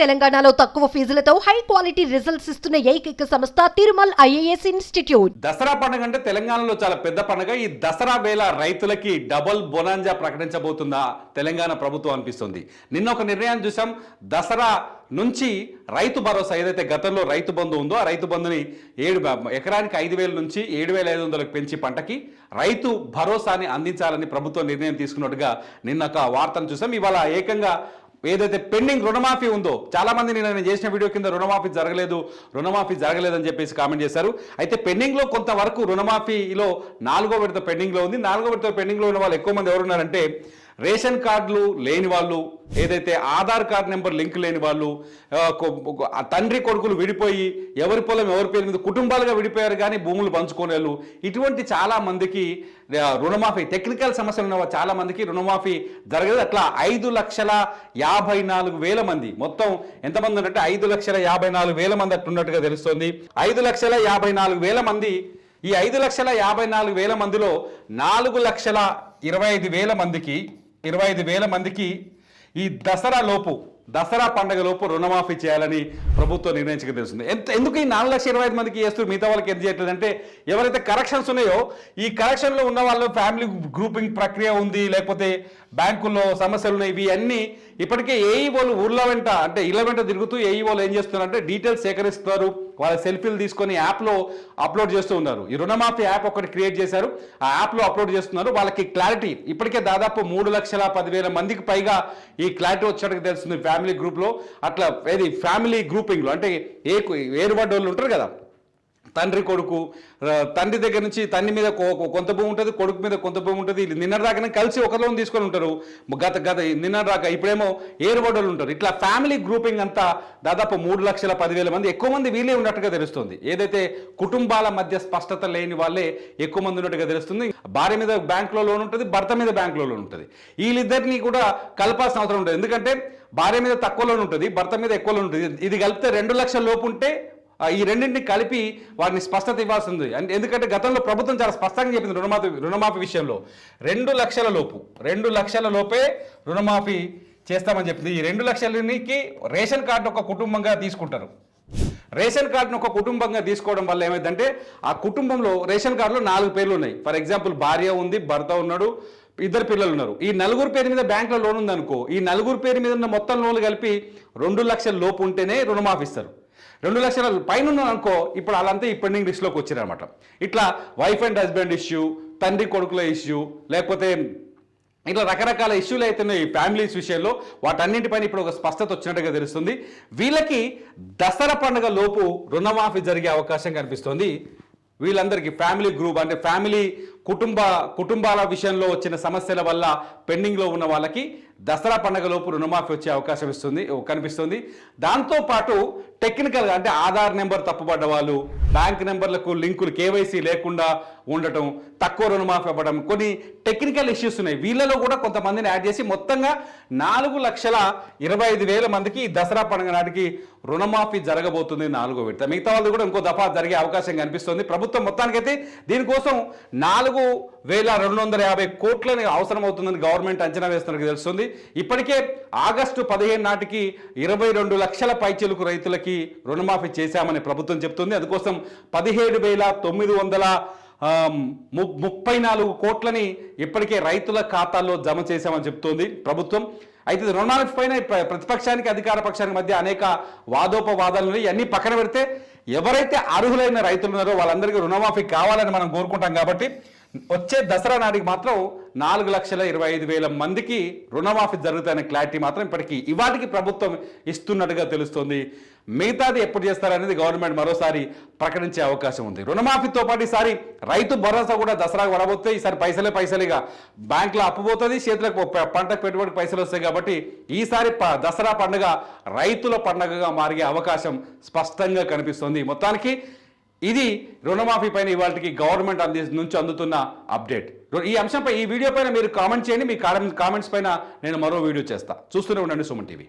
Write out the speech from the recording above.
తెలంగాణలో తక్కువ ఫీజులతో high quality results ఇస్తున్న ఏకైక సంస్థ తిరుమల్ ఐఏఎస్ ఇన్స్టిట్యూట్. దసరా పండుగ అంటే తెలంగాణలో చాలా పెద్ద పండుగ. ఈ దసరా వేళ రైతులకి డబుల్ బొనాంజా ప్రకటించబోతుందా తెలంగాణ ప్రభుత్వం అనిపిస్తుంది. నిన్న ఒక నిర్ణయాన్ని చూసాం దసరా నుంచి రైతు భరోసా ఏదైతే గతంలో రైతు బంధు ఉందో ఆ రైతు బంధుని ఏడు ఎకరానికి ఐదు వేల నుంచి ఏడు వేల ఐదు వందలకు పెంచి పంటకి రైతు భరోసాని అందించాలని ప్రభుత్వం నిర్ణయం తీసుకున్నట్టుగా నిన్న ఒక వార్తను చూసాం ఇవాళ ఏకంగా ఏదైతే పెండింగ్ రుణమాఫీ ఉందో చాలా మంది నేను నేను చేసిన వీడియో కింద రుణమాఫీ జరగలేదు రుణమాఫీ జరగలేదని చెప్పేసి కామెంట్ చేశారు. అయితే పెండింగ్లో కొంతవరకు రుణమాఫీలో నాలుగో విడత పెండింగ్లో ఉంది. నాలుగో విడత పెండింగ్లో ఉన్న వాళ్ళు ఎక్కువ మంది ఎవరున్నారంటే రేషన్ కార్డులు లేని వాళ్ళు ఏదైతే ఆధార్ కార్డ్ నెంబర్ లింక్ లేని వాళ్ళు తండ్రి కొడుకులు విడిపోయి ఎవరి పొలం ఎవరి పేరు మీద కుటుంబాలుగా విడిపోయారు కానీ భూములు పంచుకునే వాళ్ళు ఇటువంటి చాలా మందికి రుణమాఫీ టెక్నికల్ సమస్యలు ఉన్న చాలామందికి చాలా మందికి రుణమాఫీ జరగదు. అట్లా ఐదు లక్షల యాభై నాలుగు వేల మంది మొత్తం ఎంతమంది ఉన్నట్టు ఐదు లక్షల యాభై నాలుగు వేల మంది అట్టున్నట్టుగా తెలుస్తుంది. ఐదు లక్షల యాభై నాలుగు వేల మంది ఈ ఐదు లక్షల యాభై నాలుగు వేల మందిలో నాలుగు లక్షల ఇరవై ఐదు వేల మందికి ఇరవై ఐదు వేల మందికి ఈ దసరా లోపు దసరా పండగ లోపు రుణమాఫీ చేయాలని ప్రభుత్వం నిర్ణయించక తెలుస్తుంది. ఎంత ఎందుకు ఈ నాలుగు లక్షల ఇరవై ఐదు మందికి చేస్తూ మిగతా వాళ్ళకి ఎంత చేయట్లేదంటే ఎవరైతే కరెక్షన్స్ ఉన్నాయో ఈ కరెక్షన్లో ఉన్న వాళ్ళు ఫ్యామిలీ గ్రూపింగ్ ప్రక్రియ ఉంది లేకపోతే బ్యాంకుల్లో సమస్యలు ఉన్నాయి ఇవి అన్నీ ఇప్పటికే వాళ్ళు ఊర్ల వెంట అంటే ఇళ్ళ వెంట తిరుగుతూ ఏఈఓలు ఏం చేస్తున్నారంటే డీటెయిల్స్ సేకరిస్తారు వాళ్ళ సెల్ఫీలు తీసుకొని యాప్లో అప్లోడ్ చేస్తూ ఉన్నారు. ఈ రుణమాఫీ యాప్ ఒకటి క్రియేట్ చేశారు. ఆ యాప్లో అప్లోడ్ చేస్తున్నారు. వాళ్ళకి క్లారిటీ ఇప్పటికే దాదాపు మూడు లక్షల పదివేల మందికి పైగా ఈ క్లారిటీ వచ్చేటట్టు తెలుస్తుంది. ఫ్యామిలీ గ్రూప్లో అట్లా ఏది ఫ్యామిలీ గ్రూపింగ్లో అంటే ఏ ఏరుబడ్డ వాళ్ళు ఉంటారు కదా? తండ్రి కొడుకు తండ్రి దగ్గర నుంచి తండ్రి మీద కొంత భూమి ఉంటుంది కొడుకు మీద కొంత భూమి ఉంటుంది. నిన్న దాకానే కలిసి ఒక లోన్ తీసుకొని ఉంటారు. గత గత నిన్న దాకా ఇప్పుడేమో ఏరుబడ్డలు ఉంటారు. ఇట్లా ఫ్యామిలీ గ్రూపింగ్ అంతా దాదాపు మూడు లక్షల పదివేల మంది ఎక్కువ మంది వీళ్ళే ఉన్నట్టుగా తెలుస్తుంది. ఏదైతే కుటుంబాల మధ్య స్పష్టత లేని వాళ్ళే ఎక్కువ మంది ఉన్నట్టుగా తెలుస్తుంది. భార్య మీద బ్యాంకులో లోన్ ఉంటుంది భర్త మీద బ్యాంకులో లోన్ ఉంటుంది. వీళ్ళిద్దరిని కూడా కలపాల్సిన అవసరం ఉంటుంది ఎందుకంటే భార్య మీద తక్కువ లోన్ ఉంటుంది భర్త మీద ఎక్కువ లోన్ ఉంటుంది. ఇది కలిపితే రెండు లక్షల లోపు ఉంటే ఈ రెండింటిని కలిపి వారిని స్పష్టత ఇవ్వాల్సి ఉంది అంటే ఎందుకంటే గతంలో ప్రభుత్వం చాలా స్పష్టంగా చెప్పింది రుణమాఫీ రుణమాఫీ విషయంలో. రెండు లక్షల లోపు రెండు లక్షల లోపే రుణమాఫీ చేస్తామని చెప్పింది. ఈ రెండు లక్షలకి రేషన్ కార్డు ఒక కుటుంబంగా తీసుకుంటారు. రేషన్ కార్డును ఒక కుటుంబంగా తీసుకోవడం వల్ల ఏమైందంటే ఆ కుటుంబంలో రేషన్ కార్డులో నాలుగు పేర్లు ఉన్నాయి. ఫర్ ఎగ్జాంపుల్ భార్య ఉంది భర్త ఉన్నాడు ఇద్దరు పిల్లలు ఉన్నారు. ఈ నలుగురు పేరు మీద బ్యాంకులో లోన్ ఉందనుకో ఈ నలుగురు పేరు మీద ఉన్న మొత్తం లోన్లు కలిపి రెండు లక్షల లోపు ఉంటేనే రుణమాఫిస్తారు రెండు లక్షల పైన అనుకో ఇప్పుడు వాళ్ళంతా ఈ పెండింగ్ లిస్ట్లోకి వచ్చారనమాట ఇట్లా వైఫ్ అండ్ హస్బెండ్ ఇష్యూ తండ్రి కొడుకుల ఇష్యూ లేకపోతే ఇట్లా రకరకాల ఇష్యూలు అవుతున్నాయి ఈ ఫ్యామిలీస్ విషయంలో వాటన్నింటిపైన ఇప్పుడు ఒక స్పష్టత వచ్చినట్టుగా తెలుస్తుంది. వీళ్ళకి దసరా పండుగ లోపు రుణమాఫీ జరిగే అవకాశం కనిపిస్తుంది. వీళ్ళందరికీ ఫ్యామిలీ గ్రూప్ అంటే ఫ్యామిలీ కుటుంబ కుటుంబాల విషయంలో వచ్చిన సమస్యల వల్ల పెండింగ్లో ఉన్న వాళ్ళకి దసరా పండుగ లోపు రుణమాఫీ వచ్చే అవకాశం ఇస్తుంది కనిపిస్తుంది. దాంతోపాటు టెక్నికల్గా అంటే ఆధార్ నెంబర్ తప్పుపడ్డ వాళ్ళు బ్యాంక్ నెంబర్లకు లింకులు కేవైసీ లేకుండా ఉండటం తక్కువ రుణమాఫీ అవ్వడం కొన్ని టెక్నికల్ ఇష్యూస్ ఉన్నాయి. వీళ్ళలో కూడా కొంతమందిని యాడ్ చేసి మొత్తంగా నాలుగు లక్షల ఇరవై ఐదు వేల మందికి దసరా పండుగ నాటికి రుణమాఫీ జరగబోతుంది నాలుగో విడత. మిగతా వాళ్ళు కూడా ఇంకో దఫా జరిగే అవకాశం కనిపిస్తుంది. ప్రభుత్వం మొత్తానికైతే దీనికోసం నాలుగు వేల రెండు వందల యాభై కోట్లని అవసరమవుతుందని గవర్నమెంట్ అంచనా వేస్తున్నట్టు తెలుస్తుంది. ఇప్పటికే ఆగస్టు పదిహేను నాటికి ఇరవై రెండు లక్షల పైచిలుకు రైతులకి రుణమాఫీ చేశామని ప్రభుత్వం చెప్తుంది. అందుకోసం పదిహేడు వేల తొమ్మిది వందల ముప్పై నాలుగు కోట్లని ఇప్పటికే రైతుల ఖాతాల్లో జమ చేశామని చెప్తోంది ప్రభుత్వం. అయితే ఇది పైన ప్రతిపక్షానికి అధికార పక్షానికి మధ్య అనేక వాదోపవాదాలు ఉన్నాయి. ఇవన్నీ పక్కన పెడితే ఎవరైతే అర్హులైన రైతులు ఉన్నారో వాళ్ళందరికీ రుణమాఫీ కావాలని మనం కోరుకుంటాం కాబట్టి వచ్చే దసరా నాటికి మాత్రం నాలుగు లక్షల ఇరవై ఐదు వేల మందికి రుణమాఫీ జరుగుతాయనే క్లారిటీ మాత్రం ఇప్పటికీ ఇవాటికి ప్రభుత్వం ఇస్తున్నట్టుగా తెలుస్తుంది. మిగతాది ఎప్పుడు చేస్తారనేది గవర్నమెంట్ మరోసారి ప్రకటించే అవకాశం ఉంది. రుణమాఫీతో పాటు ఈసారి రైతు భరోసా కూడా దసరాకు పడబోతే ఈసారి పైసలే పైసలేగా బ్యాంకులో అప్పు పోతుంది చేతులకు పంటకు పెట్టుబడికి పైసలు వస్తాయి కాబట్టి ఈసారి ప- దసరా పండుగ రైతుల పండుగగా మారే అవకాశం స్పష్టంగా కనిపిస్తుంది. మొత్తానికి ఇది రుణమాఫీ పైన ఇవాళకి గవర్నమెంట్ అంది నుంచి అందుతున్న అప్డేట్. ఈ అంశంపై ఈ వీడియో పైన మీరు కామెంట్ చేయండి మీ కామెంట్స్ పైన నేను మరో వీడియో చేస్తా. చూస్తూనే ఉండండి సుమన్ టీవీ.